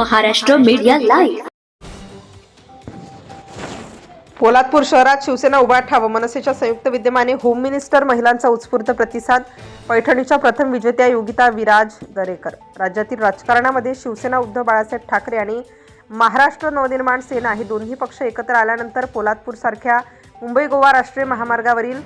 Maharashtra media live. Poladpur शहरात शिवसेना उभाठा व मनसेच्या संयुक्त विद्यमाने होम मिनिस्टर महिलांचा उत्स्फूर्त प्रतिसाद पैठणीच्या प्रथम विजेत्या योगिता विराज दरेकर. राज्यातील राजकारणामध्ये शिवसेना उद्धव बाळासाहेब ठाकरे आणि महाराष्ट्र नवनिर्माण सेना हे दोन्ही पक्ष एकत्र आल्यानंतर पोलादपूर सारख्या मुंबई गोवा राष्ट्रीय महामार्गावरील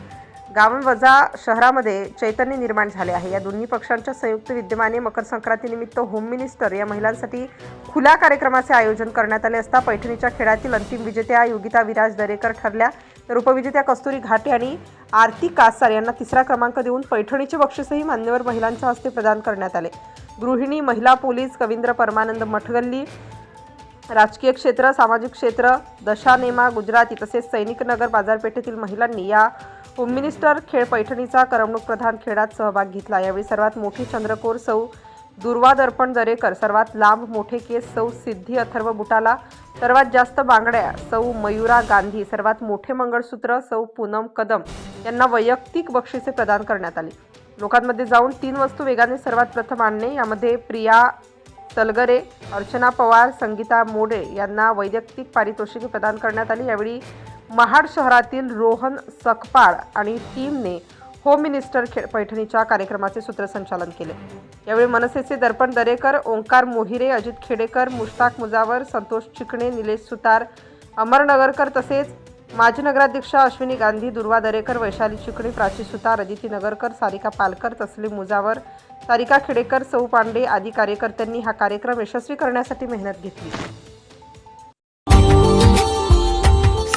गाववजा शहरामध्ये चैतन्य निर्माण झाले आहे. या दोन्ही पक्षांच्या संयुक्त विद्यमाने मकर संक्रांतीनिमित्त होम मिनिस्टर या महिलांसाठी खुल्या कार्यक्रमाचे आयोजन करण्यात आले असता पैठणीच्या खेळातील अंतिम विजेत्या योगिता विराज दरेकर ठरल्या. तर उपविजेत्या कस्तुरी घाटे आणि आरती कासार यांना तिसरा क्रमांक देऊन पैठणीचे बक्षीसही मान्यवर महिलांच्या हस्ते प्रदान करण्यात आले. गृहिणी महिला पोलीस कवींद्र परमानंद मठगल्ली राजकीय क्षेत्र सामाजिक क्षेत्र दशानेमा गुजराती तसेच सैनिक नगर बाजारपेठेतील महिलांनी या होम मिनिस्टर खेळ पैठणीचा करमणूक प्रधान खेळात सहभाग घेतला. यावेळी सर्वात मोठी चंद्रकोर सौ दुर्वा दर्पण दरेकर सर्वात लांब मोठे केस सौ सिद्धी अथर्व बुटाला सर्वात जास्त बांगड्या सौ मयुरा गांधी सर्वात मोठे मंगळसूत्र सौ पूनम कदम यांना वैयक्तिक बक्षिसे प्रदान करण्यात आली. लोकांमध्ये जाऊन तीन वस्तू वेगाने सर्वात प्रथम आणणे यामध्ये प्रिया तलगरे अर्चना पवार संगीता मोडे यांना वैयक्तिक पारितोषिके प्रदान करण्यात आली. यावेळी महाड शहरातील रोहन सकपाळ आणि टीमने होम मिनिस्टर खेळ पैठणीच्या कार्यक्रमाचे सूत्रसंचालन केले. यावेळी मनसेचे दर्पण दरेकर ओंकार मोहिरे अजित खेडेकर मुश्ताक मुजावर संतोष चिकणे निलेश सुतार अमर नगरकर तसेच माजी नगराध्यक्षा अश्विनी गांधी दुर्वा दरेकर वैशाली चिकणे प्राची सुतार अदिती नगरकर सारिका पालकर तसलीम मुजावर सारिका खेडेकर सौ पांडे आदी कार्यकर्त्यांनी हा कार्यक्रम यशस्वी करण्यासाठी मेहनत घेतली.